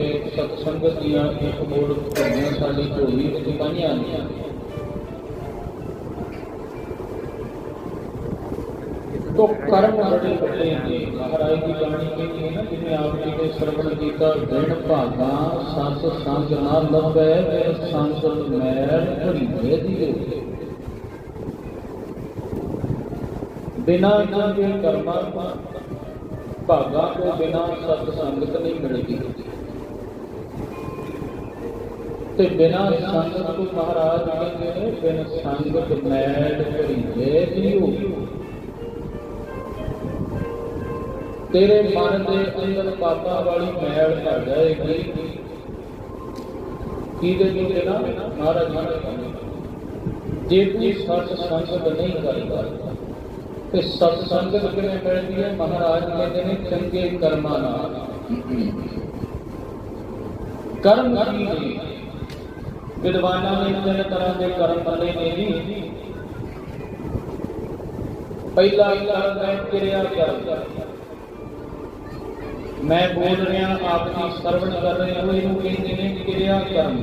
ਤੇ ਸਤ ਸੰਗਤ ਦੀਆਂ ਇੱਕ ਮੋੜ ਧੀਆਂ ਸਾਡੀ ਝੋਲੀ ਵਿੱਚ ਪਾਈਆਂ ਨੇ ਤੋ ਕਰਮ ਬੜੇ ਵੱਡੇ ਨੇ ਮਹਾਰਾਜ ਦੀ ਬਾਣੀ ਕਹਿੰਦੀ ਹੈ ਨਾ, ਜਿਵੇਂ ਆਪ ਜੀ ਦੇ ਸਰਵਣ ਕੀਤਾ ਦਿਨ ਭਾਗਾ ਸਤ ਸੰਗ ਨਾ ਲੱਭੈ, ਫਿਰ ਸੰਗਤ ਮੈਲ ਭਰੀਏ ਦੀਏ ਬਿਨਾ ਚੰਗੇ ਕਰਮਾਂ ਭਾਗਾ ਤੋਂ ਬਿਨਾ ਸਤ ਸੰਗਤ ਨਹੀਂ ਮਿਲਦੀ। ਤੇ ਬਿਨਾ ਸੰਗਤ ਤੋਂ ਮਹਾਰਾਜ ਕਹਿੰਦੇ ਨੇ, ਬਿਨ ਸੰਗਤ ਮੈਲ ਭਰੀਏ ਦੀਓ ਤੇਰੇ ਮਨ ਦੇ ਅੰਦਰ ਪਾਪਾਂ ਵਾਲੀ ਮੈਲ ਭਰ ਜਾਏਗੀ। ਕਿਹਦੇ ਤੋਂ ਬਿਨਾ ਮਹਾਰਾਜ ਕਹਿੰਦੇ ਜੇ ਤੂੰ ਸਤ ਸੰਗਤ ਨਹੀਂ ਕਰਦਾ, ਤੇ ਸਤ ਸੰਗਤ ਕਿਵੇਂ ਮਿਲਦੀ ਹੈ? ਮਹਾਰਾਜ ਕਹਿੰਦੇ ਨੇ, ਚੰਗੇ ਕਰਮਾਂ ਨਾਲ। ਕਰਮ ਕੀ ਨੇ? ਵਿਦਵਾਨਾਂ ਨੇ ਤਿੰਨ ਤਰ੍ਹਾਂ ਦੇ ਕਰਮ ਬਣੇ ਨੇ ਜੀ ਪਹਿਲਾ ਕਰਮ ਹੈ ਕਿਰਿਆ ਕਰਮ ਮੈਂ ਬੋਲ ਰਿਹਾ ਆਪ ਜੀ ਸਰਵਣ ਕਰ ਰਹੇ ਹੋ ਇਹਨੂੰ ਕਹਿੰਦੇ ਨੇ ਕਿਰਿਆ ਕਰਮ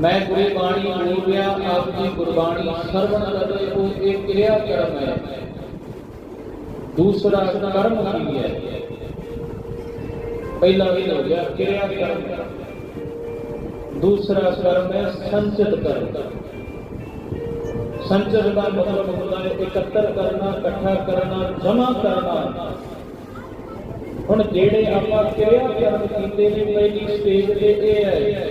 ਮੈਂ ਗੁਰੂ ਬਾਣੀ ਬੋਲ ਰਿਹਾ ਆਪ ਜੀ ਗੁਰਬਾਣੀ ਸਰਵਣ ਕਰ ਰਹੇ ਹੋ ਇਹ ਕਿਰਿਆ ਕਰਮ ਹੈ ਦੂਸਰਾ ਕਰਮ ਕੀ ਹੈ ਪਹਿਲਾ ਇਹ ਹੋ ਗਿਆ ਕਿਰਿਆ ਕਰਮ ਦੂਸਰਾ ਕਰਮ ਹੈ, ਸੰਚਿਤ ਕਰਮ। ਸੰਚਿਤ ਦਾ ਮਤਲਬ ਹੁੰਦਾ ਹੈ, ਇਕੱਤਰ ਕਰਨਾ, ਇਕੱਠਾ ਕਰਨਾ, ਜਮਾ ਕਰਨਾ। ਹੁਣ ਜਿਹੜੇ ਆਪਾਂ ਕਿਰਿਆ ਕਰਮ ਕੀਤੇ ਨੇ, ਪਹਿਲੀ ਸਟੇਜ ਤੇ ਇਹ ਹੈ।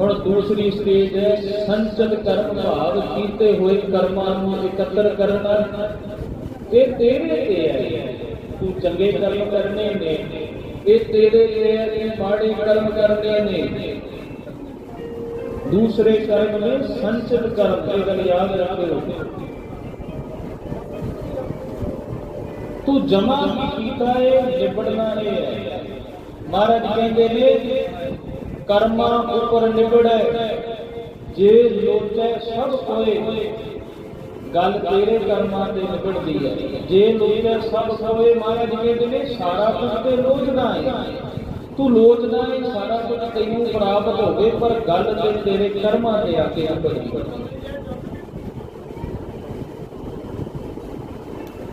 ਹੁਣ ਦੂਸਰੀ ਸਟੇਜ ਹੈ, ਸੰਚਿਤ ਕਰਮ ਭਾਵ ਕੀਤੇ ਹੋਏ ਕਰਮਾਂ ਨੂੰ ਇਕੱਤਰ ਕਰਨਾ। ਇਹ ਤੇਰੇ ਤੇ ਹੈ। ਤੂੰ ਚੰਗੇ ਕਰਮ ਕਰਨੇ ਨੇ। ਇਹ ਤੇਰੇ ਤੇ ਹੈ ਮਾੜੇ ਕਰਮ ਕਰਨੇ ਨੇ। ਦੂਸਰੇ ਕਰਮ ਨੇ ਸੰਚਿਤ ਕਰਮ ਇਹ ਗੱਲ ਯਾਦ ਰੱਖਿਓ। ਤੂੰ ਜਮਾ ਕੀਤਾ ਹੈ ਨਿਬੜਨਾ ਇਹ ਮਹਾਰਾਜ ਕਹਿੰਦੇ ਨੇ, ਕਰਮਾਂ ਉੱਪਰ ਨਿਬੜੈ। ਜੇ ਲੋਚੈ ਸਭ ਹੋਏ ਗੱਲ ਤੇਰੇ ਕਰਮਾਂ ਤੇ ਨਿਬੜਦੀ ਹੈ। ਜੇ ਲੋਚੈ ਸਭ ਹੋਏ ਮਹਾਰਾਜ ਕਹਿੰਦੇ ਨੇ ਸਾਰਾ ਕੁਝ ਤੇ ਲੋਚਦਾ ਹੈ ਤੂੰ ਲੋਚਦਾ ਹੈ ਸਾਰਾ ਕੁਝ ਤੈਨੂੰ ਪ੍ਰਾਪਤ ਹੋਵੇ, ਪਰ ਗੱਲ ਤੇ ਤੇਰੇ ਕਰਮਾਂ ਤੇ ਆ ਕੇ ਨਿਬੜਦੀ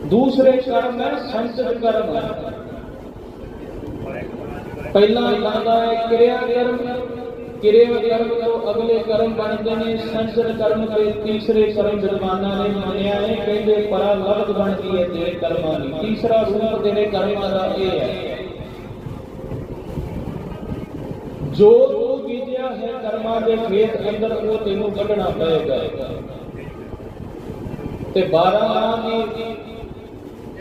ਦੂਸਰੇ ਕਰਮ ਹੈ ਸੰਚਿਤ ਕਰਮ। ਪਹਿਲਾ ਆਉਂਦਾ ਹੈ ਕਿਰਿਆ ਕਰਮ। ਕਿਰਿਆ ਕਰਮ ਤੋਂ ਅਗਲੇ ਕਰਮ ਬਣਦੇ ਨੇ ਸੰਚਿਤ ਕਰਮ ਤੇ ਤੀਸਰੇ ਕਰਮ ਵਿਦਵਾਨਾਂ ਨੇ ਮੰਨਿਆ ਹੈ ਕਹਿੰਦੇ ਪਰਾ ਲਬਦ ਬਣਦੀ ਹੈ ਤੇਰੇ ਕਰਮਾਂ ਦੀ ਤੀਸਰਾ ਰੂਪ ਤੇਰੇ ਕਰਮਾਂ ਦਾ ਇਹ ਹੈ ਜੋ ਤੂੰ ਬੀਜਿਆ ਹੈ ਕਰਮਾਂ ਦੇ ਖੇਤ ਅੰਦਰ ਉਹ ਤੈਨੂੰ ਕੱਢਣਾ ਪਏਗਾ ਤੇ 12 ਨਾਮ ਦੀ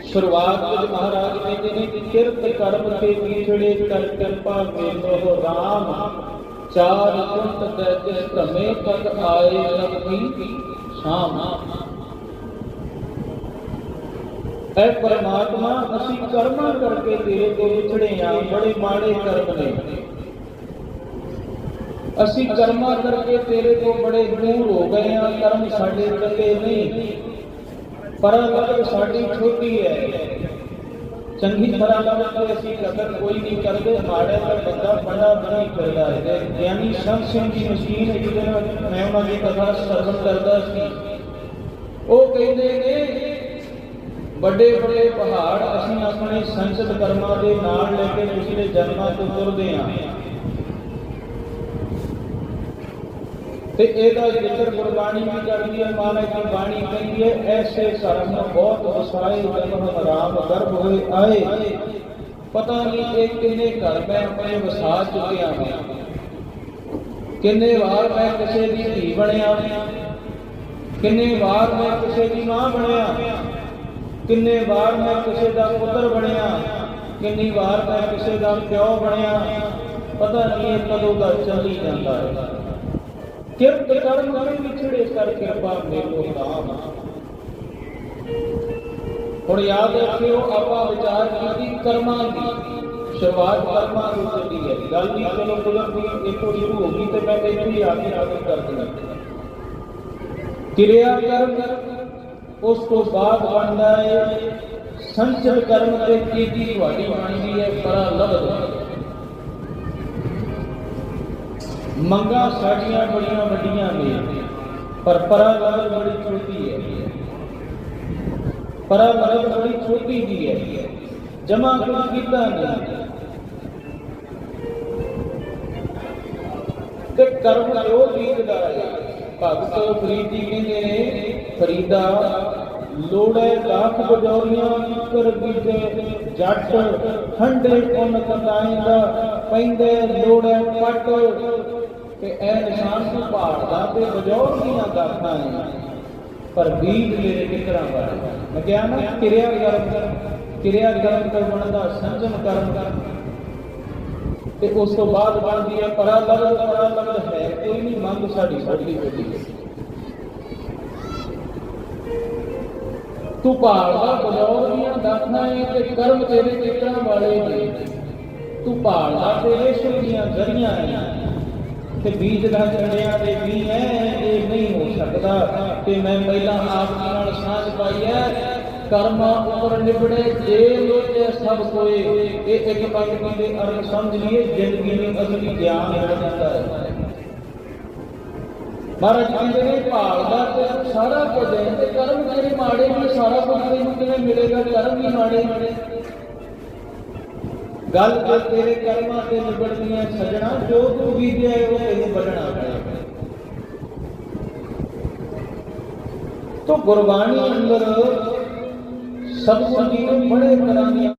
ਸ਼ੁਰੂਆਤ ਵਿੱਚ ਮਹਾਰਾਜ ਕਹਿੰਦੇ ਨੇ ਕਿਰਤ ਕਰਮ ਕੇ ਵਿਛੜੇ ਕਰ ਕਿਰਪਾ ਮੇਲੋ ਰਾਮ ਚਾਰ ਕੁੰਟ ਦੇ ਜਿਸ ਭ੍ਰਮੇ ਤਕ ਆਏ ਲਗਦੀ ਸ਼ਾਮ। ਐ ਪਰਮਾਤਮਾ, ਅਸੀਂ ਕਰਮਾਂ ਕਰਕੇ ਤੇਰੇ ਤੋਂ ਵਿਛੜੇ ਆ, ਬੜੇ ਮਾੜੇ ਕਰਮ ਨੇ। ਅਸੀਂ ਕਰਮਾਂ ਕਰਕੇ ਤੇਰੇ ਤੋਂ ਬੜੇ ਦੂਰ ਹੋ ਗਏ ਆ, ਕਰਮ ਸਾਡੇ ਚੰਗੇ ਨਹੀਂ। ਪਰਮ ਸਾਡੀ ਛੋਟੀ ਹੈ। ਚੰਗੀ ਤਰ੍ਹਾਂ ਨਾਲ ਅਸੀਂ ਕਦਰ ਕੋਈ ਨਹੀਂ ਕਰਦੇ, ਮਾੜੇ ਦਾ ਬੰਦਾ ਬੜਾ ਬਣੀ ਕਰਦਾ ਹੈ। ਗਿਆਨੀ ਸੰਤ ਸਿੰਘ ਦੀ ਮਸ਼ੀਨ ਇੱਕ ਦਿਨ ਮੈਂ ਉਹਨਾਂ ਦੀ ਕਥਾ ਸਰਵਣ ਕਰਦਾ ਸੀ। ਉਹ ਕਹਿੰਦੇ ਨੇ, ਵੱਡੇ ਵੱਡੇ ਪਹਾੜ ਅਸੀਂ ਆਪਣੇ ਸੰਸਦ ਕਰਮਾਂ ਦੇ ਨਾਲ ਲੈ ਕੇ ਪਿਛਲੇ ਜਨਮਾਂ ਤੋਂ ਤੁਰਦੇ ਹਾਂ। ਤੇ ਇਹਦਾ ਜ਼ਿਕਰ ਗੁਰਬਾਣੀ ਵੀ ਕਰਦੀ ਹੈ ਮਹਾਰਾਜ ਦੀ ਬਾਣੀ ਕਹਿੰਦੀ ਹੈ, ਐਸੇ ਕਰਮ ਬਹੁਤ ਵਸਾਏ ਜਬ ਰਾਮ ਗਰਭ ਹੋਏ ਆਏ। ਪਤਾ ਨਹੀਂ ਇਹ ਕਿੰਨੇ ਘਰ ਮੈਂ ਆਪਣੇ ਵਸਾ ਚੁੱਕਿਆ ਹਾਂ। ਕਿੰਨੇ ਵਾਰ ਮੈਂ ਕਿਸੇ ਦੀ ਧੀ ਬਣਿਆ, ਕਿੰਨੇ ਵਾਰ ਮੈਂ ਕਿਸੇ ਦੀ ਮਾਂ ਬਣਿਆ, ਕਿੰਨੇ ਵਾਰ ਮੈਂ ਕਿਸੇ ਦਾ ਪੁੱਤਰ ਬਣਿਆ, ਕਿੰਨੀ ਵਾਰ ਮੈਂ ਕਿਸੇ ਦਾ ਪਿਓ ਬਣਿਆ, ਪਤਾ ਨਹੀਂ ਇਹ ਕਦੋਂ ਦਾ ਚੱਲੀ ਜਾਂਦਾ ਹੈ। ਕਿਰਤ ਕਰਮ ਕਰੇ ਵਿਛੜੇ ਕਰ ਕਿਰਪਾ ਮੇਲੋ ਰਾਮ ਹੁਣ ਯਾਦ ਰੱਖਿਓ, ਆਪਾਂ ਵਿਚਾਰ ਕੀਤੀ ਕਰਮਾਂ ਦੀ। ਸ਼ੁਰੂਆਤ ਕਰਮਾਂ ਤੋਂ ਚੱਲੀ ਹੈ। ਗੱਲ ਵੀ ਚਲੋ ਕੁਦਰਤੀ ਇੱਥੋਂ ਸ਼ੁਰੂ ਹੋ ਗਈ ਤੇ ਮੈਂ ਇੱਥੇ ਹੀ ਆ ਕੇ ਖਤਮ ਕਰ ਦਿੰਦਾ। ਕਿਰਿਆ ਕਰਮ, ਉਸ ਤੋਂ ਬਾਅਦ ਬਣਦਾ ਹੈ ਸੰਚਲ ਕਰਮ ਤੇ ਕੀਤੀ ਤੁਹਾਡੀ ਬਾਣੀ ਦੀ ਹੈ, ਪਰਾ ਲਬਦ ਮੰਗਾਂ ਸਾਡੀਆਂ ਬੜੀਆਂ ਵੱਡੀਆਂ ਨੇ, ਪਰ ਪਰਾ ਲਬਦ ਬੜੀ ਛੋਟੀ ਹੈ। ਪਰਾ ਬੜੀ ਛੋਟੀ ਜੀ ਹੈ। ਜਮਾ ਕੁਝ ਕੀਤਾ ਨਹੀਂ। ਤੇ ਕਰਮ ਜੋ ਬੀਜਦਾ ਹੈ। ਭਗਤ ਫਰੀਦੀ ਕਹਿੰਦੇ ਨੇ, ਫਰੀਦਾ, ਲੋੜੇ ਲੱਖ ਬਜੌਰੀਆਂ ਕਰ ਬੀਜੇ, ਜੱਟ ਠੰਡੇ ਪੁੰਨ ਕਟਾਇਂਦਾ ਪੈਂਦੇ ਲੋੜੇ ਪੱਟ ਤੇ ਐ ਨਿਸ਼ਾਨ ਨੂੰ ਭਾਲਦਾ ਤੇ ਬਜੌਰ ਦੀਆਂ ਗਾਥਾਂ ਨੇ। ਪਰ ਬੀਜ ਮੇਰੇ ਕਿਤਰਾ ਵਾਲਾ? ਮੈਂ ਕਿਹਾ ਨਾ, ਕਿਰਿਆ ਕਰਮ ਕਿਰਿਆ ਕਰਮ ਤੋਂ ਬਣਦਾ ਸੰਜਮ ਕਰਮ ਤੇ ਉਸ ਤੋਂ ਬਾਅਦ ਬਣਦੀ ਹੈ ਪਰਾ ਲਬਦ ਪਰਾ ਲਬਦ ਹੈ ਕੋਈ ਨਹੀਂ ਮੰਗ ਸਾਡੀ ਵੱਡੀ ਵੱਡੀ। ਹੈ ਤੂੰ ਭਾਲਦਾ ਬਜੌਰ ਦੀਆਂ ਦਾਖਾਂ ਏ ਤੇ ਕਰਮ ਤੇਰੇ ਕਿਤਨਾ ਵਾਲੇ ਨੇ? ਤੂੰ ਭਾਲਦਾ ਤੇਰੇ ਸ਼ੁਕਰੀਆਂ ਜ਼ਰੀਆਂ ਨੇ। ਤੇ ਬੀਜ ਦਾ ਚੜਿਆ ਦੇ ਵੀ ਹੈ ਇਹ ਨਹੀਂ ਹੋ ਸਕਦਾ। ਤੇ ਮੈਂ ਪਹਿਲਾਂ ਆਪ ਜੀ ਨਾਲ ਸਾਂਝ ਪਾਈ ਹੈ। ਕਰਮਾਂ ਉੱਪਰ ਨਿਬੜੇ ਜੇ ਲੋਚੇ ਸਭ ਕੋਏ। ਇਹ ਇੱਕ ਪੰਕਤੀ ਦੇ ਅਰਥ ਸਮਝ ਲਈਏ ਜ਼ਿੰਦਗੀ ਨੂੰ ਅਸਲੀ ਗਿਆਨ ਹੋ ਜਾਂਦਾ ਹੈ। ਮਹਾਰਾਜ ਕਹਿੰਦੇ ਨੇ ਭਾਲਦਾ ਤੇ ਸਾਰਾ ਕੁਝ ਹੈ ਤੇ ਕਰਮ ਤੇਰੇ ਮਾੜੇ ਨੇ, ਸਾਰਾ ਕੁਝ ਤੈਨੂੰ ਕਿਵੇਂ ਮਿਲੇਗਾ? ਕਰਮ ਹੀ ਮਾੜੇ ਨੇ। ਗੱਲ ਤੇ ਤੇਰੇ ਕਰਮਾਂ ਤੇ ਨਿਬੜਦੀਆਂ ਸਜਣਾ, ਜੋ ਤੂੰ ਬੀਜਿਆ ਹੈ ਉਹ ਤੈਨੂੰ ਵੱਢਣਾ ਪਏਗਾ ਤੋ ਗੁਰਬਾਣੀ ਅੰਦਰ ਸਤਿਗੁਰ ਜੀ ਨੇ ਬੜੇ ਤਰ੍ਹਾਂ ਦੀਆਂ